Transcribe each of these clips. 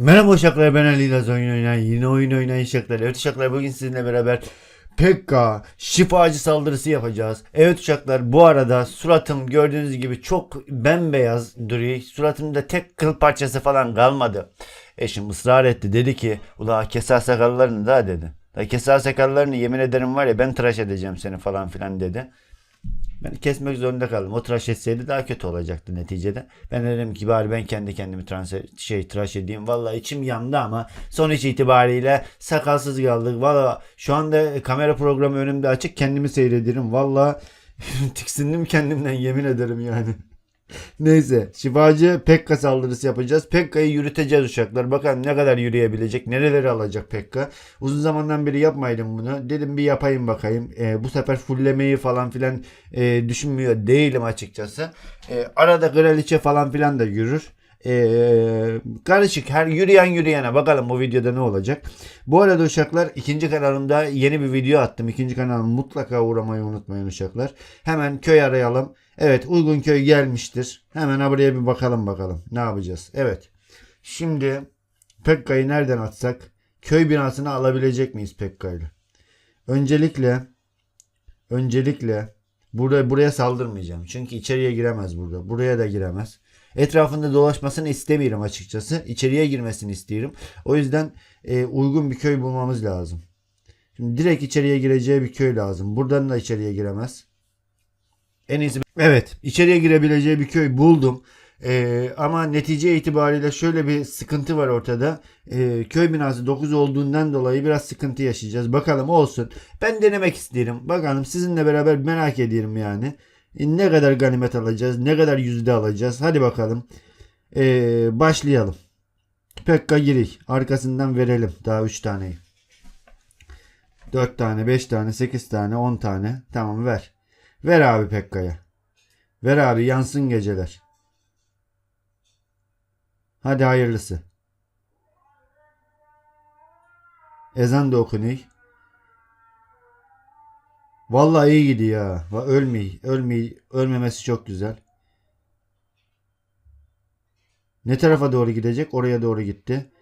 Merhaba uşaklar ben Ali Laz oyun oynayan yine oyun oynayan uşaklar. Evet uşaklar bugün sizinle beraber Pekka şifacı saldırısı yapacağız. Evet uşaklar bu arada suratım gördüğünüz gibi çok bembeyaz duruyor. Suratımda tek kıl parçası falan kalmadı. Eşim ısrar etti dedi ki ula keser sakallarını da dedi. Da keser sakallarını yemin ederim var ya ben tıraş edeceğim seni falan filan dedi. Ben kesmek zorunda kaldım. O tıraş etseydi daha kötü olacaktı neticede. Ben dedim ki bari ben kendi kendimi transe, şey tıraş edeyim. Vallahi içim yandı ama sonuç itibariyle sakalsız kaldık. Vallahi şu anda kamera programı önümde açık kendimi seyrediyorum. Vallahi tiksindim kendimden yemin ederim yani. Neyse şifacı Pekka saldırısı yapacağız. Pekka'yı yürüteceğiz uşaklar. Bakalım ne kadar yürüyebilecek. Nereleri alacak Pekka. Uzun zamandan beri yapmaydım bunu. Dedim bir yapayım bakayım. Ee, bu sefer fulllemeyi falan filan e, düşünmüyor değilim açıkçası. Ee, arada kraliçe falan filan da yürür. Ee, karışık her yürüyen yürüyene bakalım bu videoda ne olacak. Bu arada uşaklar ikinci kanalımda yeni bir video attım. İkinci kanalıma mutlaka uğramayı unutmayın uşaklar. Hemen köy arayalım. Evet uygun köy gelmiştir. Hemen buraya bir bakalım bakalım. Ne yapacağız? Evet. Şimdi Pekka'yı nereden atsak? Köy binasını alabilecek miyiz Pekka'yla? Öncelikle öncelikle burada buraya saldırmayacağım. Çünkü içeriye giremez burada. Buraya da giremez. Etrafında dolaşmasını istemiyorum açıkçası. İçeriye girmesini istiyorum. O yüzden e, uygun bir köy bulmamız lazım. Şimdi direkt içeriye gireceği bir köy lazım. Buradan da içeriye giremez. En iyisi evet içeriye girebileceği bir köy buldum. Ee, ama netice itibariyle şöyle bir sıkıntı var ortada. Ee, köy binası 9 olduğundan dolayı biraz sıkıntı yaşayacağız. Bakalım olsun. Ben denemek isterim. Bakalım sizinle beraber merak ediyorum yani. E, ne kadar ganimet alacağız? Ne kadar yüzde alacağız? Hadi bakalım. Ee, başlayalım. Pekka girik. Arkasından verelim. Daha 3 taneyi. 4 tane, 5 tane, 8 tane, 10 tane. Tamam ver. Ver abi Pekka'ya. Ver abi yansın geceler. Hadi hayırlısı. Ezan da okunuyor. Vallahi iyi gidiyor ha. Va- Ölmey, ölmey, ölmemesi çok güzel. Ne tarafa doğru gidecek? Oraya doğru gitti.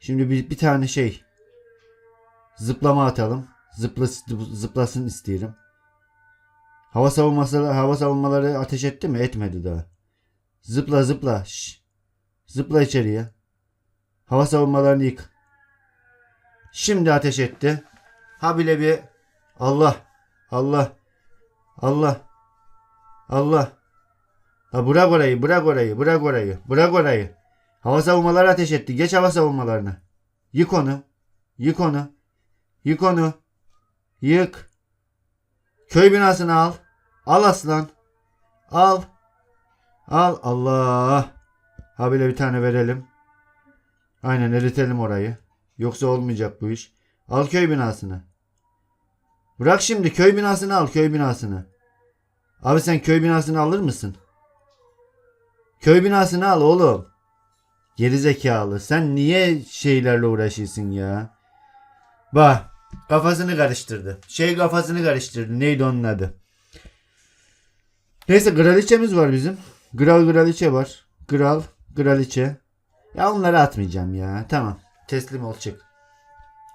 Şimdi bir, bir tane şey. Zıplama atalım. Zıpla, zıplasın isteyelim. Hava savunması, hava savunmaları ateş etti mi? Etmedi daha. Zıpla zıpla. Şş. Zıpla içeriye. Hava savunmalarını yık. Şimdi ateş etti. Ha bile bir Allah. Allah. Allah. Allah. Ha bırak orayı, bırak orayı, bırak orayı, bırak orayı. Hava savunmaları ateş etti. Geç hava savunmalarını. Yık onu. Yık onu. Yık onu. Yık. Köy binasını al. Al aslan. Al. Al. Allah. Ha bile bir tane verelim. Aynen eritelim orayı. Yoksa olmayacak bu iş. Al köy binasını. Bırak şimdi köy binasını al köy binasını. Abi sen köy binasını alır mısın? Köy binasını al oğlum. Geri zekalı. Sen niye şeylerle uğraşıyorsun ya? Bak kafasını karıştırdı. Şey kafasını karıştırdı. Neydi onun adı? Neyse kraliçemiz var bizim. Kral kraliçe var. Kral kraliçe. Ya onları atmayacağım ya. Tamam. Teslim ol çık.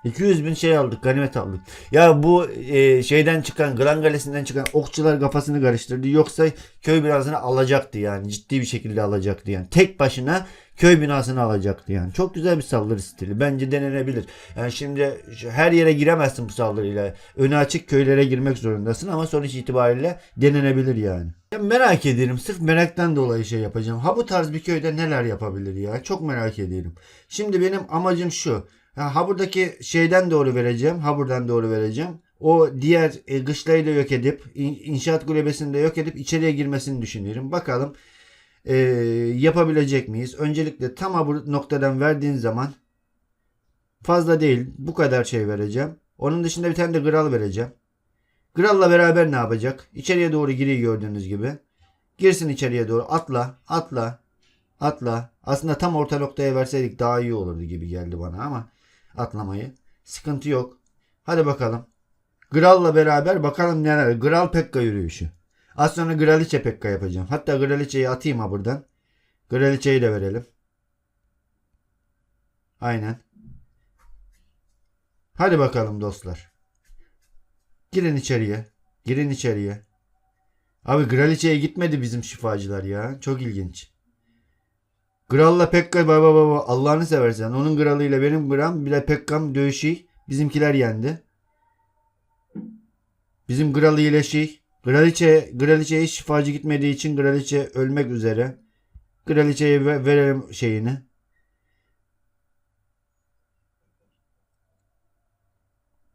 200 bin şey aldık, ganimet aldık. Ya bu e, şeyden çıkan, Gran Galesi'nden çıkan okçular kafasını karıştırdı. Yoksa köy binasını alacaktı yani. Ciddi bir şekilde alacaktı yani. Tek başına köy binasını alacaktı yani. Çok güzel bir saldırı stili. Bence denenebilir. Yani şimdi her yere giremezsin bu saldırıyla. Önü açık köylere girmek zorundasın ama sonuç itibariyle denenebilir yani. Ya merak ederim. Sırf meraktan dolayı şey yapacağım. Ha bu tarz bir köyde neler yapabilir ya? Çok merak ediyorum. Şimdi benim amacım şu. Ha, buradaki şeyden doğru vereceğim. Ha buradan doğru vereceğim. O diğer e, kışlayı da yok edip in- inşaat kulübesini de yok edip içeriye girmesini düşünüyorum. Bakalım e, yapabilecek miyiz? Öncelikle tam bu noktadan verdiğin zaman fazla değil. Bu kadar şey vereceğim. Onun dışında bir tane de kral vereceğim. Kralla beraber ne yapacak? İçeriye doğru giriyor gördüğünüz gibi. Girsin içeriye doğru. Atla. Atla. Atla. Aslında tam orta noktaya verseydik daha iyi olurdu gibi geldi bana ama atlamayı. Sıkıntı yok. Hadi bakalım. Gral'la beraber bakalım neler. Gral Pekka yürüyüşü. Az sonra Graliçe Pekka yapacağım. Hatta Graliçe'yi atayım ha buradan. Graliçe'yi de verelim. Aynen. Hadi bakalım dostlar. Girin içeriye. Girin içeriye. Abi Graliçe'ye gitmedi bizim şifacılar ya. Çok ilginç. Gral'la Pekka baba baba Allah'ını seversen. Onun Gral'ıyla benim Gram bile Pekkam dövüşü bizimkiler yendi. Bizim Gral'ı ile şey Graliçe, Graliçe'ye şifacı gitmediği için Graliçe ölmek üzere. Graliçe'ye ve- verelim şeyini.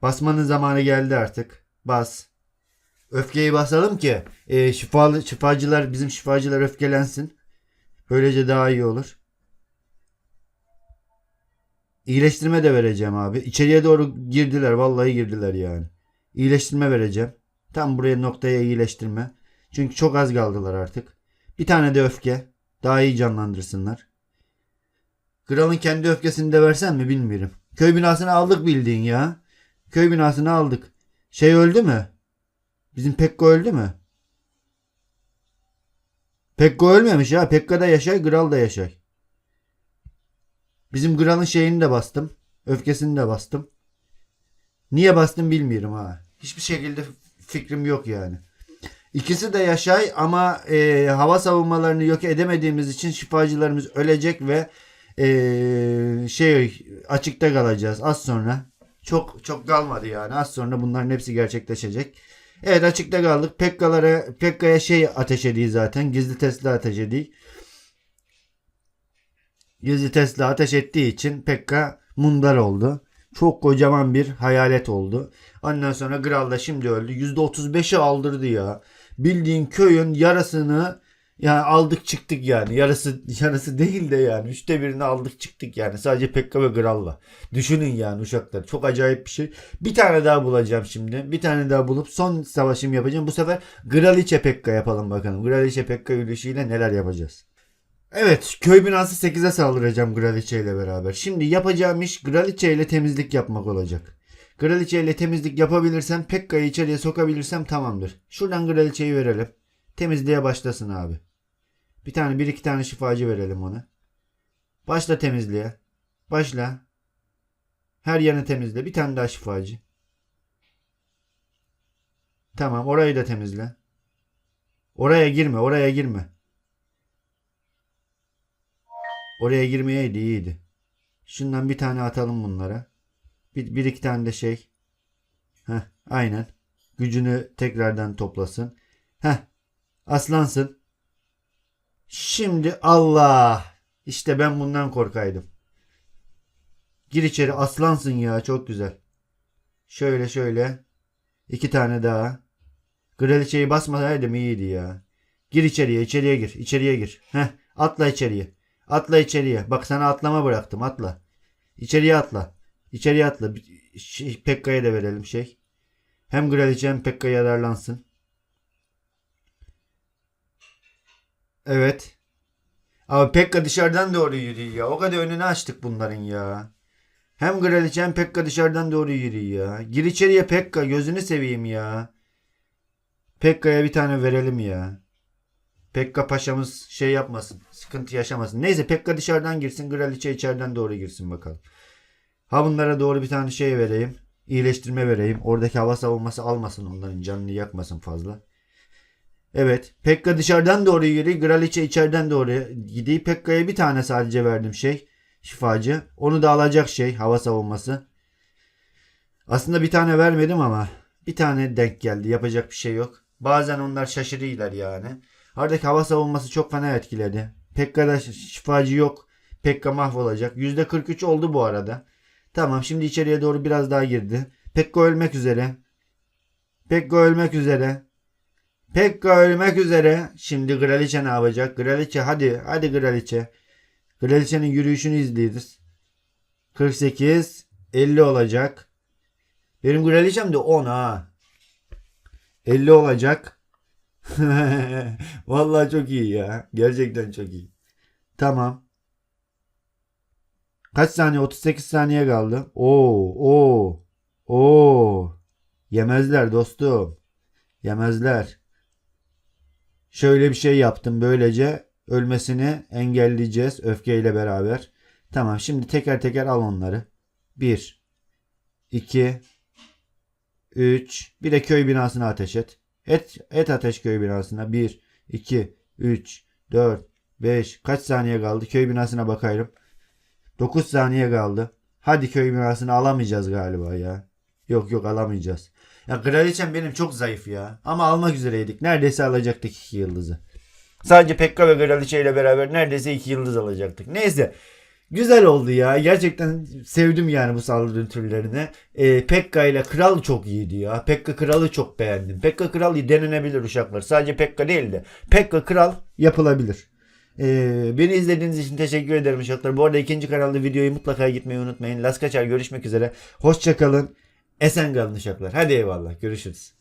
Basmanın zamanı geldi artık. Bas. Öfkeyi basalım ki e, şifalı şifacılar bizim şifacılar öfkelensin. Böylece daha iyi olur. İyileştirme de vereceğim abi. İçeriye doğru girdiler. Vallahi girdiler yani. İyileştirme vereceğim. Tam buraya noktaya iyileştirme. Çünkü çok az kaldılar artık. Bir tane de öfke. Daha iyi canlandırsınlar. Kralın kendi öfkesini de versen mi bilmiyorum. Köy binasını aldık bildiğin ya. Köy binasını aldık. Şey öldü mü? Bizim Pekko öldü mü? Pekko ölmemiş ha. Pekka da yaşay, Kral da yaşay. Bizim Kral'ın şeyini de bastım. Öfkesini de bastım. Niye bastım bilmiyorum ha. Hiçbir şekilde fikrim yok yani. İkisi de yaşay ama e, hava savunmalarını yok edemediğimiz için şifacılarımız ölecek ve e, şey açıkta kalacağız az sonra. Çok çok kalmadı yani. Az sonra bunların hepsi gerçekleşecek. Evet açıkta kaldık. Pekka'lara Pekka'ya şey ateş ediyor zaten. Gizli Tesla ateş ediyor. Gizli Tesla ateş ettiği için Pekka mundar oldu. Çok kocaman bir hayalet oldu. Ondan sonra Kral da şimdi öldü. %35'i aldırdı ya. Bildiğin köyün yarasını yani aldık çıktık yani. Yarısı yarısı değil de yani. Üçte birini aldık çıktık yani. Sadece Pekka ve Kral'la. Düşünün yani uşaklar. Çok acayip bir şey. Bir tane daha bulacağım şimdi. Bir tane daha bulup son savaşım yapacağım. Bu sefer Graliçe Pekka yapalım bakalım. Graliçe Pekka yürüyüşüyle neler yapacağız. Evet köy binası 8'e saldıracağım Graliçe ile beraber. Şimdi yapacağım iş Graliçe ile temizlik yapmak olacak. Graliçe ile temizlik yapabilirsem Pekka'yı içeriye sokabilirsem tamamdır. Şuradan Graliçe'yi verelim. Temizliğe başlasın abi. Bir tane bir iki tane şifacı verelim ona. Başla temizliğe. Başla. Her yanı temizle. Bir tane daha şifacı. Tamam orayı da temizle. Oraya girme oraya girme. Oraya girmeyeydi iyiydi. Şundan bir tane atalım bunlara. Bir, bir iki tane de şey. Heh, aynen. Gücünü tekrardan toplasın. Heh, aslansın. Şimdi Allah. İşte ben bundan korkaydım. Gir içeri aslansın ya çok güzel. Şöyle şöyle. İki tane daha. Kraliçeyi basmasaydım iyiydi ya. Gir içeriye içeriye gir. içeriye gir. Heh, atla içeriye. Atla içeriye. Bak sana atlama bıraktım atla. İçeriye atla. İçeriye atla. Şey, Pekka'ya da verelim şey. Hem Kraliçe hem Pekka yararlansın. Evet. Abi Pekka dışarıdan doğru yürüyor ya. O kadar önünü açtık bunların ya. Hem Kraliçe hem Pekka dışarıdan doğru yürüyor ya. Gir içeriye Pekka gözünü seveyim ya. Pekka'ya bir tane verelim ya. Pekka paşamız şey yapmasın. Sıkıntı yaşamasın. Neyse Pekka dışarıdan girsin. Kraliçe içeriden doğru girsin bakalım. Ha bunlara doğru bir tane şey vereyim. İyileştirme vereyim. Oradaki hava savunması almasın onların canını yakmasın fazla. Evet. Pekka dışarıdan doğru yürüyor. Kraliçe içeriden doğru gidiyor. Pekka'ya bir tane sadece verdim şey. Şifacı. Onu da alacak şey. Hava savunması. Aslında bir tane vermedim ama bir tane denk geldi. Yapacak bir şey yok. Bazen onlar şaşırıyorlar yani. Oradaki hava savunması çok fena etkiledi. Pekka'da şifacı yok. Pekka mahvolacak. %43 oldu bu arada. Tamam şimdi içeriye doğru biraz daha girdi. Pekka ölmek üzere. Pekka ölmek üzere. Pekka ölmek üzere. Şimdi Kraliçe ne yapacak? Kraliçe hadi. Hadi Kraliçe. Kraliçenin yürüyüşünü izleyiriz. 48. 50 olacak. Benim Kraliçem de 10 ha. 50 olacak. Vallahi çok iyi ya. Gerçekten çok iyi. Tamam. Kaç saniye? 38 saniye kaldı. Oo, oo, oo. Yemezler dostum. Yemezler. Şöyle bir şey yaptım. Böylece ölmesini engelleyeceğiz öfkeyle beraber. Tamam şimdi teker teker al onları. 1 2 3 bir de köy binasına ateş et. Et, et ateş köy binasına. 1 2 3 4 5 kaç saniye kaldı? Köy binasına bakayım. 9 saniye kaldı. Hadi köy binasını alamayacağız galiba ya. Yok yok alamayacağız. Ya kraliçem benim çok zayıf ya. Ama almak üzereydik. Neredeyse alacaktık 2 yıldızı. Sadece Pekka ve kraliçe ile beraber neredeyse 2 yıldız alacaktık. Neyse. Güzel oldu ya. Gerçekten sevdim yani bu saldırı türlerini. Ee, Pekka ile Kral çok iyiydi ya. Pekka Kral'ı çok beğendim. Pekka Kral denenebilir uşaklar. Sadece Pekka değil de. Pekka Kral yapılabilir. Ee, beni izlediğiniz için teşekkür ederim uşaklar. Bu arada ikinci kanalda videoyu mutlaka gitmeyi unutmayın. Las Kaçar görüşmek üzere. Hoşçakalın. Esen kalın uşaklar. Hadi eyvallah. Görüşürüz.